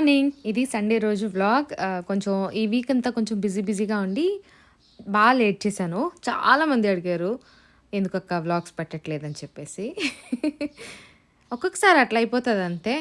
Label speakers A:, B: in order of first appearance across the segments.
A: Morning. ఇది Sunday రోజు vlog. కొంచెం ఈ వీక్ అంతా కొంచెం బిజీ బిజీగా ఉండి బాగా లేట్ చేశాను. చాలామంది అడిగారు ఎందుకక్క వ్లాగ్స్ పెట్టట్లేదని చెప్పేసి? ఒక్కొక్కసారి అట్లా అయిపోతుంది అంతే.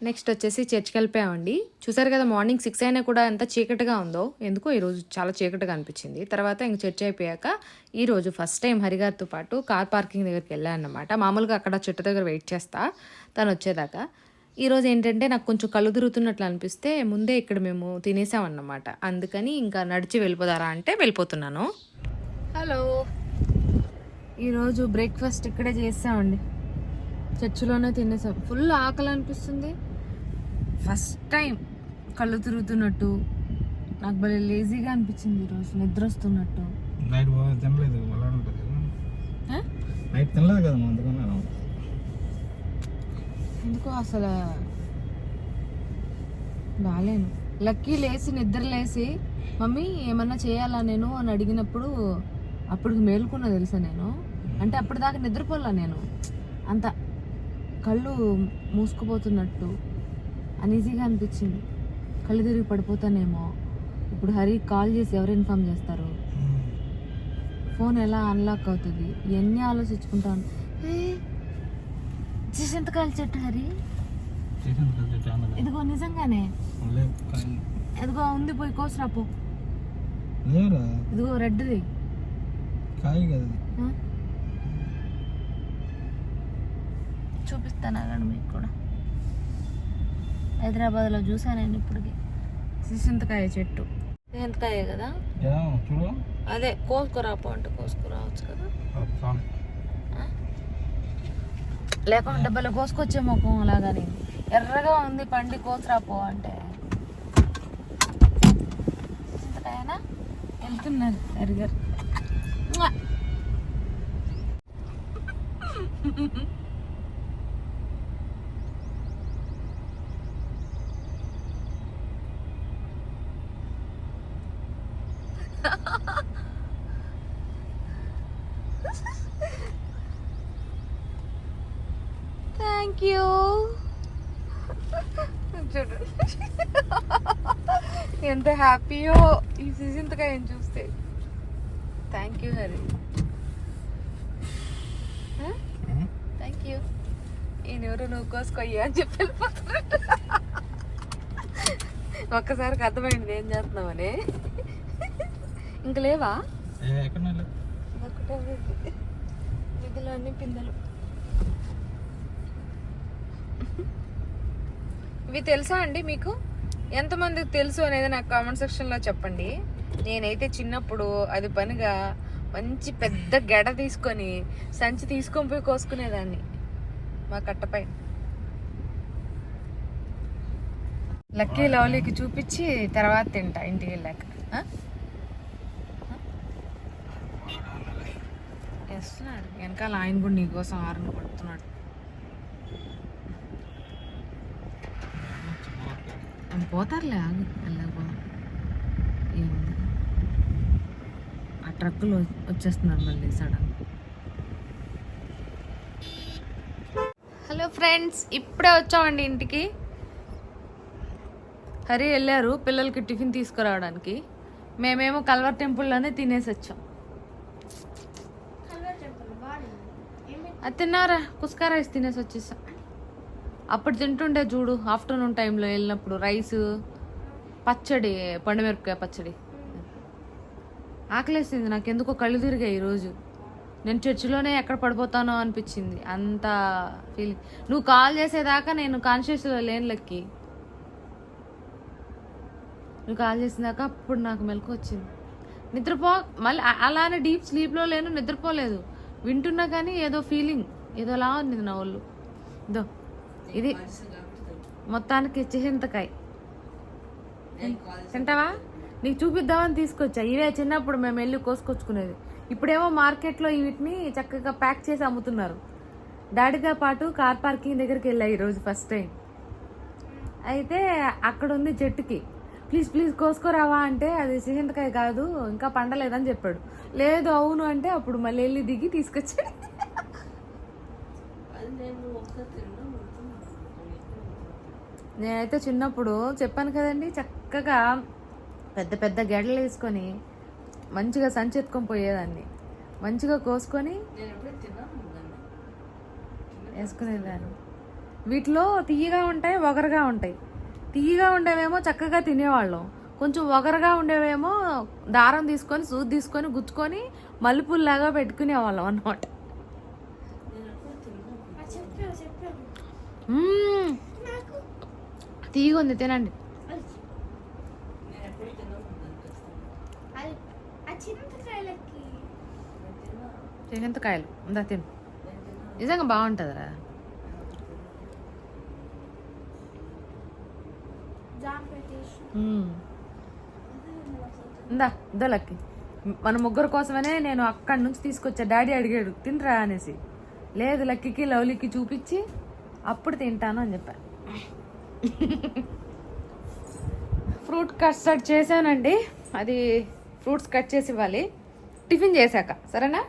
A: నెక్స్ట్ వచ్చేసి చర్చ్కి వెళ్ళిపోయామండి. చూసారు కదా మార్నింగ్ సిక్స్ అయినా కూడా ఎంత చీకటిగా ఉందో. ఎందుకో ఈరోజు చాలా చీకటిగా అనిపించింది. తర్వాత ఇంక చర్చ్ అయిపోయాక ఈరోజు ఫస్ట్ టైం హరిగారితో పాటు కార్ పార్కింగ్ దగ్గరికి వెళ్ళాను అనమాట మామూలుగా అక్కడ చెట్టు దగ్గర వెయిట్ చేస్తా. తను వచ్చేదాకా. ఈరోజు ఏంటంటే నాకు కొంచెం కళ్ళు తిరుగుతున్నట్లు అనిపిస్తే ముందే ఇక్కడ మేము తినేసామన్నమాట. అందుకని ఇంకా నడిచి వెళ్ళిపోదారా అంటే వెళ్ళిపోతున్నాను. హలో. ఈరోజు బ్రేక్ఫాస్ట్ ఇక్కడే చేసామండి. చర్చిలోనే తినేసాం. ఫుల్ ఆకలి అనిపిస్తుంది. ఫస్ట్ టైం కళ్ళు తిరుగుతున్నట్టు నాకు భలే లేజీగా అనిపించింది ఈరోజు నిద్ర వస్తున్నట్టు.
B: నైట్ తినలేదు? నైట్ తినలేదు కదా అందుకన్నాను
A: ఎందుకో అసలు బాగాలేను లక్కీ లేచి నిద్ర లేచి మమ్మీ ఏమన్నా చేయాలా నేను? అని అడిగినప్పుడు అప్పుడు మేలుకున్నా తెలుసా నేను. అంటే అప్పటిదాకా నిద్రపోలా నేను. అంత కళ్ళు మూసుకుపోతున్నట్టు అనీజీగా అనిపించింది. కళ్ళు తిరిగి పడిపోతానేమో. ఇప్పుడు హరి కాల్ చేసి ఎవరు ఇన్ఫామ్ చేస్తారు? ఫోన్ ఎలా అన్లాక్ అవుతుంది? ఇవన్నీ ఆలోచించుకుంటాను చింతకాయల చెట్టు హరి. ఇదిగో నిజంగానే. ఇదిగో ఉంది పోయి కోసరాపో
B: లేరా?
A: ఇదిగో రెడ్ది
B: కాయ కదా.
A: చూపిస్తాను అక్కడ మీకు కూడా. హైదరాబాద్లో చూసాను నేను ఇప్పటికి. చింతకాయ చెట్టు. చింతకాయ కదా? అదే కోసుకురాపో అంటే కోసుకురావచ్చు కదా. లేకుండా డబ్బులు కోసుకొచ్చే ముఖం అలాగని. ఎర్రగా ఉంది పండి కోసరాపో అంటే. చింతకాయనా? వెళ్తున్నారు ఎరిగారు థ్యాంక్ యూ. చూడు. ఎంత హ్యాపీయో ఈ సీజన్తకాయ చూస్తే. Thank you Hari thank you ఈయన ఎవరు నువ్వు కోసుకోయ్యా అని చెప్పి వెళ్ళిపోతున్నాడు. ఒక్కసారికి అర్థమైంది ఏం చేస్తున్నామని ఇంక లేవా?
B: ఏ,
A: ఒకటే. మిగిలిన అన్ని పిందెలు. ఇవి తెలుసా అండి మీకు? ఎంతమందికి తెలుసు అనేది నాకు కామెంట్ సెక్షన్లో చెప్పండి. నేనైతే చిన్నప్పుడు అది పనిగా మంచి పెద్ద గెడ తీసుకొని సంచి తీసుకొని పోయి కోసుకునేదాన్ని. మా కట్టపై లక్కీ లవ్లీకి చూపించి తర్వాత తింటా ఇంటికి వెళ్ళాక. ఆ? వేస్తున్నాడు వెనకాల ఆయన కూడా నీకోసం ఆరుని కొడుతున్నాడు ఆయన పోతారులే ఆగు వెళ్ళకపోదాం ఏముంది ఆ ట్రక్కులు వచ్చేస్తున్నారు మళ్ళీ సడన్. హలో ఫ్రెండ్స్ ఇప్పుడే వచ్చామండి ఇంటికి. హరి వెళ్ళారు పిల్లలకి టిఫిన్ తీసుకురావడానికి. మేమేమో కల్వర్ టెంపుల్లోనే తినేసి వచ్చాం. అది తిన్నారా కుస్కా రైస్ తినేసి వచ్చేసాం. అప్పుడు తింటుండే చూడు ఆఫ్టర్నూన్ టైంలో వెళ్ళినప్పుడు రైస్ పచ్చడి పండుమిరపకాయ పచ్చడి. ఆకలేసింది నాకు ఎందుకో కళ్ళు తిరిగాయి ఈరోజు నేను చర్చిలోనే ఎక్కడ పడిపోతానో అనిపించింది. అంత ఫీలింగ్ నువ్వు కాల్ చేసేదాకా నేను కాన్షియస్లో లేని లెక్కి. నువ్వు కాల్ చేసినాక అప్పుడు నాకు మెలకు వచ్చింది. నిద్రపో మళ్ళీ అలానే డీప్ స్లీప్లో లేను నిద్రపోలేదు. వింటున్నా కానీ ఏదో ఫీలింగ్ ఏదోలా ఉంది నా ఒళ్ళు. ఇదో. ఇది మొత్తానికి చిహింతకాయ తింటావా? నీకు చూపిద్దామని తీసుకొచ్చా. ఇవే చిన్నప్పుడు మేము వెళ్ళి కోసుకొచ్చుకునేది. ఇప్పుడేమో మార్కెట్లో వీటిని చక్కగా ప్యాక్ చేసి అమ్ముతున్నారు. డాడీతో పాటు కార్ పార్కింగ్ దగ్గరికి వెళ్ళా ఈరోజు ఫస్ట్ టైం. అయితే అక్కడ ఉంది చెట్టుకి ప్లీజ్ ప్లీజ్ కోసుకోరావా అంటే అది సిహింతకాయ కాదు ఇంకా పండలేదని చెప్పాడు. లేదు అవును అంటే అప్పుడు మళ్ళీ వెళ్ళి దిగి తీసుకొచ్చాడు. నేనైతే చిన్నప్పుడు చెప్పాను కదండి చక్కగా పెద్ద పెద్ద గెడలు వేసుకొని మంచిగా సంచి ఎత్తుకొని పోయేదాన్ని. మంచిగా కోసుకొని వేసుకునేదాన్ని. వీటిలో తీయగా ఉంటాయి వగరగా ఉంటాయి. తీయగా ఉండేవేమో చక్కగా తినేవాళ్ళం. కొంచెం వగరగా ఉండేవేమో దారం తీసుకొని సూది తీసుకొని గుచ్చుకొని మల్లెపూల్లాగా పెట్టుకునేవాళ్ళం అన్నమాట. తీగ ఉంది తినండి. చింతకాయలు ఉందా తిను. నిజంగా బాగుంటుందిరా. ఉందా ఇందా ఇందా లక్కి? మన ముగ్గురు కోసమనే నేను అక్కడి నుంచి తీసుకొచ్చా. డాడీ అడిగాడు తింటరా? అనేసి. లేదు లక్కీకి లవ్లీకి చూపించి అప్పుడు తింటాను అని చెప్పాను ఫ్రూట్ కస్టర్డ్ చేశానండి. అది ఫ్రూట్స్ కట్ చేసి ఇవ్వాలి. టిఫిన్ చేశాక సరేనా?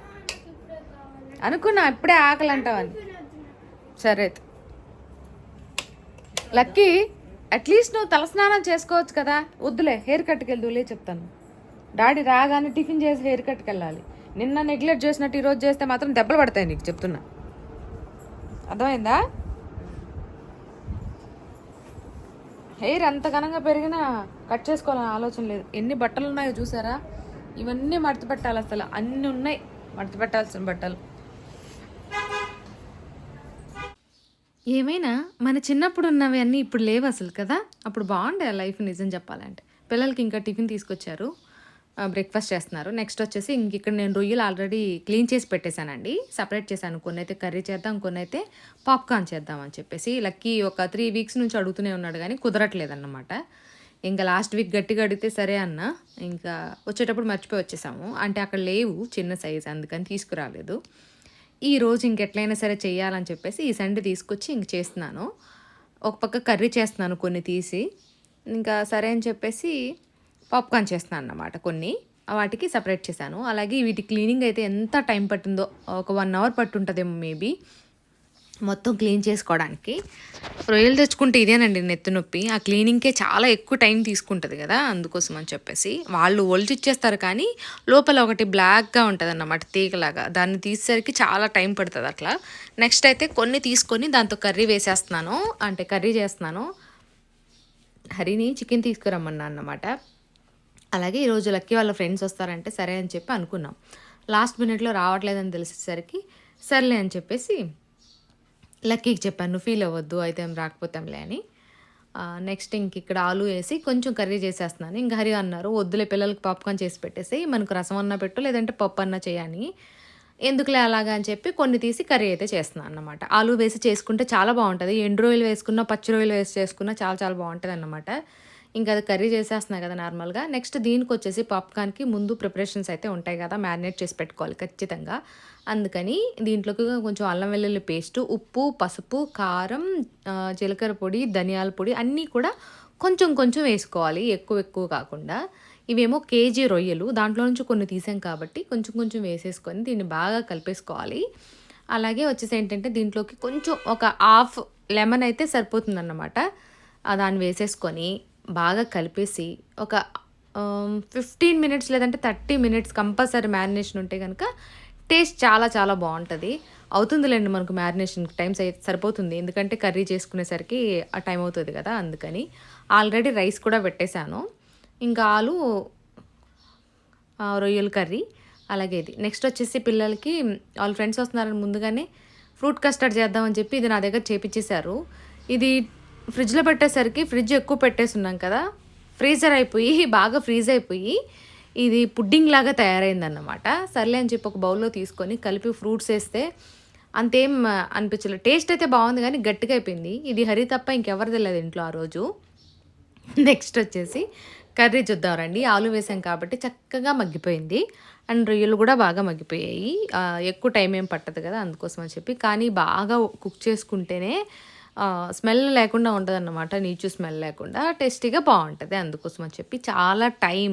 A: అనుకున్నా ఇప్పుడే ఆకలి అంటావని. సరే. లక్కీ అట్లీస్ట్ నువ్వు తలస్నానం చేసుకోవచ్చు కదా. వద్దులే హెయిర్ కట్కి వెళ్దులే చెప్తాను. డాడీ రాగానే టిఫిన్ చేసి హెయిర్ కట్కి వెళ్ళాలి. నిన్న నెగ్లెక్ట్ చేసినట్టు ఈరోజు చేస్తే మాత్రం దెబ్బలు పడతాయి నీకు చెప్తున్నా. అర్థమైందా? హెయిర్ అంత ఘనంగా పెరిగినా కట్ చేసుకోవాలని ఆలోచన లేదు. ఎన్ని బట్టలు ఉన్నాయో చూసారా? ఇవన్నీ మడత పెట్టాలి అసలు. అన్నీ ఉన్నాయి. మడత పెట్టాల్సిన బట్టలు. ఏమైనా? మన చిన్నప్పుడు ఉన్నవి అన్నీ ఇప్పుడు లేవు అసలు కదా? అప్పుడు బాగుండే ఆ లైఫ్ నిజం చెప్పాలంటే. పిల్లలకి ఇంకా టిఫిన్ తీసుకొచ్చారు. బ్రేక్ఫాస్ట్ చేస్తున్నారు. నెక్స్ట్ వచ్చేసి ఇంక ఇక్కడ నేను రొయ్యలు ఆల్రెడీ క్లీన్ చేసి పెట్టేశానండి. సపరేట్ చేశాను. కొన్ని అయితే కర్రీ చేద్దాం కొన్ని అయితే పాప్కార్న్ చేద్దాం అని చెప్పేసి. లక్కీ ఒక త్రీ వీక్స్ నుంచి అడుగుతూనే ఉన్నాడు కానీ కుదరట్లేదన్నమాట. ఇంకా లాస్ట్ వీక్ గట్టిగా అడిగితే సరే అన్న. ఇంకా వచ్చేటప్పుడు మర్చిపోయి వచ్చేసాము. అంటే అక్కడ లేవు చిన్న సైజ్ అందుకని తీసుకురాలేదు. ఈ రోజు ఇంకెట్లయినా సరే చేయాలని చెప్పేసి ఈ సండే తీసుకొచ్చి ఇంక చేస్తున్నాను. ఒక పక్క కర్రీ చేస్తున్నాను కొన్ని తీసి. ఇంకా సరే అని చెప్పేసి పాప్కార్న్ చేస్తున్నాను అన్నమాట కొన్ని. వాటికి సపరేట్ చేశాను. అలాగే వీటి క్లీనింగ్ అయితే ఎంత టైం పట్టిందో ఒక వన్ అవర్ పట్టుంటుందేమో మేబీ మొత్తం క్లీన్ చేసుకోవడానికి. రొయ్యలు తెచ్చుకుంటే ఇదేనండి నెత్తి నొప్పి. ఆ క్లీనింగ్కే చాలా ఎక్కువ టైం తీసుకుంటుంది కదా అందుకోసం అని చెప్పేసి. వాళ్ళు ఒలిచి ఇచ్చేస్తారు కానీ లోపల ఒకటి బ్లాక్గా ఉంటుంది అన్నమాట తీగలాగా. దాన్ని తీసేసరికి చాలా టైం పడుతుంది అట్లా. నెక్స్ట్ అయితే కొన్ని తీసుకొని దాంతో కర్రీ వేసేస్తున్నాను. అంటే కర్రీ చేస్తున్నాను. హరిని చికెన్ తీసుకురమ్మన్నా అన్నమాట. అలాగే ఈరోజు లక్కీ వాళ్ళ ఫ్రెండ్స్ వస్తారంటే సరే అని చెప్పి అనుకున్నాం. లాస్ట్ మినిట్లో రావట్లేదని తెలిసేసరికి సర్లే అని చెప్పేసి లక్కీకి చెప్పాను నువ్వు ఫీల్ అవ్వద్దు అయితే ఏం రాకపోతాంలే అని. నెక్స్ట్ ఇంక ఇక్కడ ఆలు వేసి కొంచెం కర్రీ చేసేస్తున్నాను. ఇంక హరి అన్నారు వద్దులే పిల్లలకి పాప్కార్న్ చేసి పెట్టేసి మనకు రసం అన్న పెట్టు లేదంటే పప్పు అన్న చేయని. ఎందుకులే అలాగా అని చెప్పి కొన్ని తీసి కర్రీ అయితే చేస్తున్నాను అన్నమాట. ఆలు వేసి చేసుకుంటే చాలా బాగుంటుంది. ఎండు రొయ్యలు వేసుకున్నా పచ్చి రొయ్యలు వేసి చేసుకున్నా చాలా చాలా బాగుంటుంది అన్నమాట ఇంకా అది కర్రీ చేసేస్తున్నాయి కదా నార్మల్గా. నెక్స్ట్ దీనికి వచ్చేసి పాప్కార్న్కి ముందు ప్రిపరేషన్స్ అయితే ఉంటాయి కదా మ్యారినేట్ చేసి పెట్టుకోవాలి ఖచ్చితంగా. అందుకని దీంట్లోకి కొంచెం అల్లం వెల్లుల్లి పేస్టు ఉప్పు పసుపు కారం జీలకర్ర పొడి ధనియాల పొడి అన్నీ కూడా కొంచెం కొంచెం వేసుకోవాలి ఎక్కువ ఎక్కువ కాకుండా. ఇవేమో కేజీ రొయ్యలు దాంట్లో నుంచి కొన్ని తీసాం కాబట్టి కొంచెం కొంచెం వేసేసుకొని దీన్ని బాగా కలిపేసుకోవాలి. అలాగే వచ్చేసి ఏంటంటే దీంట్లోకి కొంచెం ఒక హాఫ్ లెమన్ అయితే సరిపోతుందన్నమాట. దాన్ని వేసేసుకొని బాగా కలిపేసి ఒక ఫిఫ్టీన్ మినిట్స్ లేదంటే థర్టీ మినిట్స్ కంపల్సరీ మ్యారినేషన్ ఉంటే కనుక టేస్ట్ చాలా చాలా బాగుంటుంది. అవుతుందిలేండి మనకు మ్యారినేషన్ టైం సరిపోతుంది. ఎందుకంటే కర్రీ చేసుకునేసరికి ఆ టైం అవుతుంది కదా అందుకని. ఆల్రెడీ రైస్ కూడా పెట్టేశాను. ఇంకా ఆలు రొయ్యల కర్రీ అలాగే ఇది. నెక్స్ట్ వచ్చేసి పిల్లలకి వాళ్ళ ఫ్రెండ్స్ వస్తున్నారని ముందుగానే ఫ్రూట్ కస్టర్డ్ చేద్దామని చెప్పి ఇది నా దగ్గర చేపించేశారు ఇది ఫ్రిడ్జ్లో పెట్టేసరికి ఫ్రిడ్జ్ ఎక్కువ పెట్టేసున్నాం కదా ఫ్రీజర్ అయిపోయి బాగా ఫ్రీజ్ అయిపోయి ఇది పుడ్డింగ్ లాగా తయారైందన్నమాట. సర్లే అని చెప్పి ఒక బౌల్లో తీసుకొని కలిపి ఫ్రూట్స్ వేస్తే అంతేం అనిపించలేదు టేస్ట్ అయితే బాగుంది కానీ గట్టిగా అయిపోయింది. ఇది హరి తప్ప ఇంకెవరు తెలియదు ఇంట్లో ఆ రోజు. నెక్స్ట్ వచ్చేసి కర్రీ చూద్దాం రండి. ఆలు వేసాం కాబట్టి చక్కగా మగ్గిపోయింది. అండ్ రొయ్యలు కూడా బాగా మగ్గిపోయాయి. ఎక్కువ టైం ఏం పట్టదు కదా అందుకోసం అని చెప్పి. కానీ బాగా కుక్ చేసుకుంటేనే స్మెల్ లేకుండా ఉంటుంది అన్నమాట నీచు స్మెల్ లేకుండా. టేస్టీగా బాగుంటుంది అందుకోసం అని చెప్పి చాలా టైం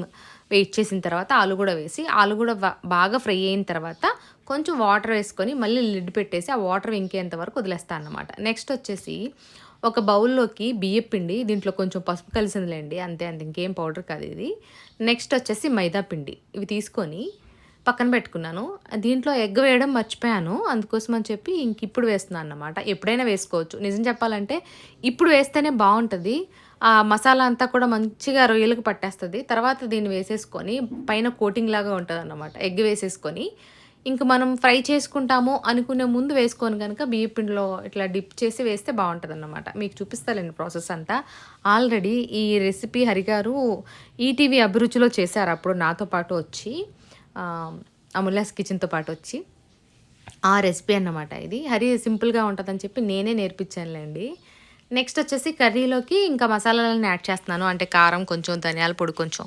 A: వెయిట్ చేసిన తర్వాత ఆలు కూడా వేసి ఆలు కూడా బాగా ఫ్రై అయిన తర్వాత కొంచెం వాటర్ వేసుకొని మళ్ళీ లిడ్ పెట్టేసి ఆ వాటర్ ఇంకేంత వరకు వదిలేస్తాను అన్నమాట. నెక్స్ట్ వచ్చేసి ఒక బౌల్లోకి బియ్యం పిండి దీంట్లో కొంచెం పసుపు కలిసిందిలేండి అంతే అంత ఇంకేం పౌడర్ కాదు ఇది. నెక్స్ట్ వచ్చేసి మైదా పిండి ఇవి తీసుకొని పక్కన పెట్టుకున్నాను. దీంట్లో ఎగ్ వేయడం మర్చిపోయాను. అందుకోసం అని చెప్పి ఇంక ఇప్పుడు వేస్తున్నాను అన్నమాట. ఎప్పుడైనా వేసుకోవచ్చు. నిజం చెప్పాలంటే ఇప్పుడు వేస్తేనే బాగుంటుంది. ఆ మసాలా అంతా కూడా మంచిగా రొయ్యలకు పట్టేస్తుంది. తర్వాత దీన్ని వేసేసుకొని పైన కోటింగ్ లాగా ఉంటుంది అన్నమాట ఎగ్ వేసేసుకొని ఇంక మనం ఫ్రై చేసుకుంటాము అనుకునే ముందు వేసుకొని కనుక బియ్య పిండిలో ఇట్లా డిప్ చేసి వేస్తే బాగుంటుంది అన్నమాట మీకు చూపిస్తానండి ప్రాసెస్ అంతా. ఆల్రెడీ ఈ రెసిపీ హరిగారు ఈటీవీ అభిరుచిలో చేశారు అప్పుడు నాతో పాటు వచ్చి. అమూల్యాస్ కిచెన్తో పాటు వచ్చి ఆ రెసిపీ అన్నమాట ఇది. హరి సింపుల్గా ఉంటుందని చెప్పి నేనే నేర్పించానులేండి. నెక్స్ట్ వచ్చేసి కర్రీలోకి ఇంకా మసాలాలను యాడ్ చేస్తున్నాను. అంటే కారం కొంచెం ధనియాల పొడి కొంచెం.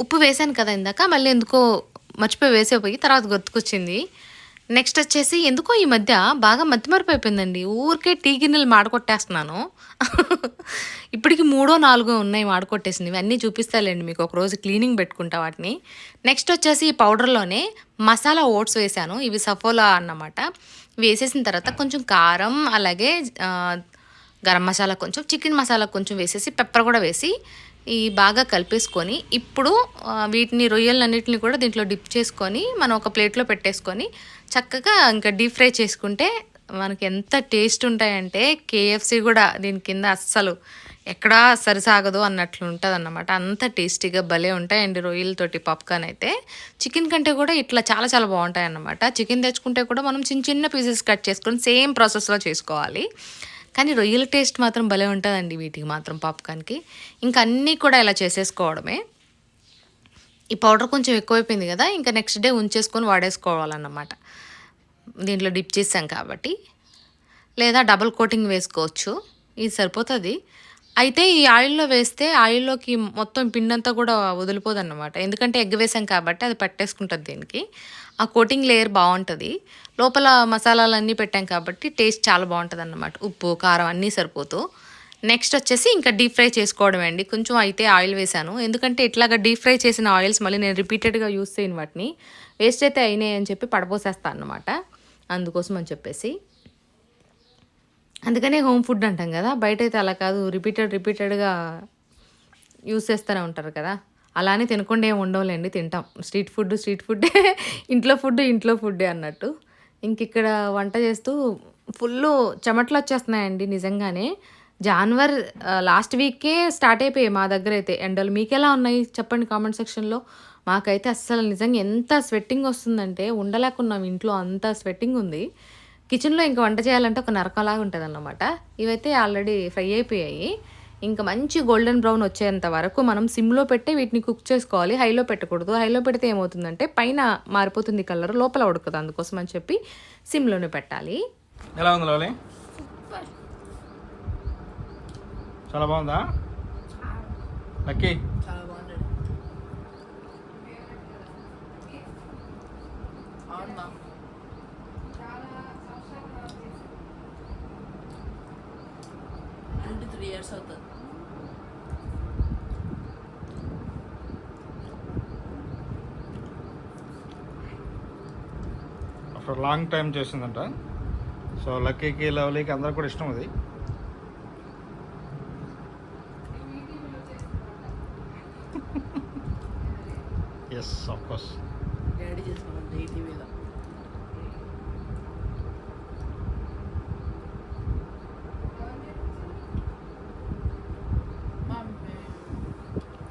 A: ఉప్పు వేసాను కదా ఇందాక మళ్ళీ ఎందుకో మర్చిపోయి వేసేపోయి తర్వాత గుర్తుకొచ్చింది. నెక్స్ట్ వచ్చేసి ఎందుకో ఈ మధ్య బాగా మతిమరుపు ఊరికే టీ గిన్నెలు మాడకొట్టేస్తున్నాను ఇప్పటికి మూడో నాలుగో ఉన్నాయి మాడకొట్టేసినవి అన్నీ చూపిస్తాలేండి మీకు. ఒక రోజు క్లీనింగ్ పెట్టుకుంటా వాటిని. నెక్స్ట్ వచ్చేసి ఈ పౌడర్లోనే మసాలా ఓట్స్ వేసాను ఇవి సఫోలా అన్నమాట. వేసేసిన తర్వాత కొంచెం కారం అలాగే గరం మసాలా కొంచెం చికెన్ మసాలా కొంచెం వేసేసి పెప్పర్ కూడా వేసి ఈ బాగా కలిపేసుకొని ఇప్పుడు వీటిని రొయ్యలన్నిటిని కూడా దీంట్లో డిప్ చేసుకొని మనం ఒక ప్లేట్లో పెట్టేసుకొని చక్కగా ఇంకా డీప్ ఫ్రై చేసుకుంటే మనకి ఎంత టేస్ట్ ఉంటాయంటే కేఎఫ్సి కూడా దీని కింద అస్సలు ఎక్కడా సరిసాగదు అన్నట్లు ఉంటుంది అన్నమాట అంత టేస్టీగా భలే ఉంటాయండి రొయ్యలతోటి పాప్కార్న్ అయితే. చికెన్ కంటే కూడా ఇట్లా చాలా చాలా బాగుంటాయి అన్నమాట చికెన్ తెచ్చుకుంటే కూడా మనం చిన్న చిన్న పీసెస్ కట్ చేసుకొని సేమ్ ప్రాసెస్లో చేసుకోవాలి. కానీ రొయ్యల టేస్ట్ మాత్రం భలే ఉంటుందండి వీటికి మాత్రం పాప్కార్న్కి. ఇంకా అన్నీ కూడా ఇలా చేసేసుకోవడమే. ఈ పౌడర్ కొంచెం ఎక్కువైపోయింది కదా ఇంకా నెక్స్ట్ డే ఉంచేసుకొని వాడేసుకోవాలన్నమాట. దీంట్లో డిప్ చేసాం కాబట్టి. లేదా డబుల్ కోటింగ్ వేసుకోవచ్చు. ఇది సరిపోతుంది. అయితే ఈ ఆయిల్లో వేస్తే ఆయిల్లోకి మొత్తం పిండంతా కూడా వదిలిపోదు అనమాట ఎందుకంటే ఎగ్ వేసాం కాబట్టి అది పట్టేసుకుంటుంది దీనికి. ఆ కోటింగ్ లేయర్ బాగుంటుంది. లోపల మసాలాలన్నీ పెట్టాం కాబట్టి టేస్ట్ చాలా బాగుంటుంది అన్నమాట ఉప్పు కారం అన్నీ సరిపోతూ. నెక్స్ట్ వచ్చేసి ఇంకా డీప్ ఫ్రై చేసుకోవడం అండి. కొంచెం అయితే ఆయిల్ వేసాను. ఎందుకంటే ఇట్లాగా డీప్ ఫ్రై చేసిన ఆయిల్స్ మళ్ళీ నేను రిపీటెడ్గా యూస్ చేయను వాటిని. వేస్ట్ అయితే అయినాయి అని చెప్పి పడపోసేస్తాను అనమాట అందుకోసం అని చెప్పేసి. అందుకనే హోమ్ ఫుడ్ అంటాం కదా. బయట అయితే అలా కాదు. రిపీటెడ్ రిపీటెడ్గా యూస్ చేస్తూనే ఉంటారు కదా. అలానే తినకుండా ఏమి ఉండవులేండి. తింటాం. స్ట్రీట్ ఫుడ్ స్ట్రీట్ ఫుడ్డే ఇంట్లో ఫుడ్ ఇంట్లో ఫుడ్డే అన్నట్టు. ఇంక ఇక్కడ వంట చేస్తూ ఫుల్ చెమటలు వచ్చేస్తున్నాయండి నిజంగానే. జాన్వర్ లాస్ట్ వీకే స్టార్ట్ అయిపోయాయి మా దగ్గర అయితే ఎండలు మీకు ఎలా ఉన్నాయి చెప్పండి కామెంట్ సెక్షన్లో. మాకైతే అస్సలు నిజంగా ఎంత స్వెట్టింగ్ వస్తుందంటే ఉండలేకున్నాం ఇంట్లో అంత స్వెట్టింగ్ ఉంది. కిచెన్లో ఇంకా వంట చేయాలంటే ఒక నరకంలాగా ఉంటుంది అన్నమాట ఇవైతే ఆల్రెడీ ఫ్రై అయిపోయాయి. ఇంకా మంచి గోల్డెన్ బ్రౌన్ వచ్చేంత వరకు మనం సిమ్లో పెట్టి వీటిని కుక్ చేసుకోవాలి. హైలో పెట్టకూడదు. హైలో పెడితే ఏమవుతుందంటే పైన మారిపోతుంది కలర్ లోపల ఉడకదు అందుకోసం అని చెప్పి సిమ్లోనే పెట్టాలి.
B: ఎలా ఉంది లవ్లీ? చాలా బాగుందా? లక్కీ.
C: చాలా బాగుంది అవునా ట్వంటీ త్రీ ఇయర్స్ అవుతుంది
B: ఆఫ్టర్ లాంగ్ టైం చేసిందంట. సో లక్కీకి లవ్లీకి అందరికి కూడా ఇష్టం అది. Yes of course
C: daddy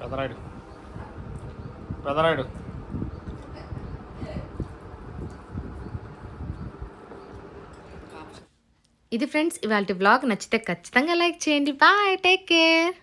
B: Pedarayudu Pedarayudu.
A: ఇది ఫ్రెండ్స్ ఇవాళ వ్లాగ్ నచ్చితే ఖచ్చితంగా లైక్ చేయండి. Bye take care.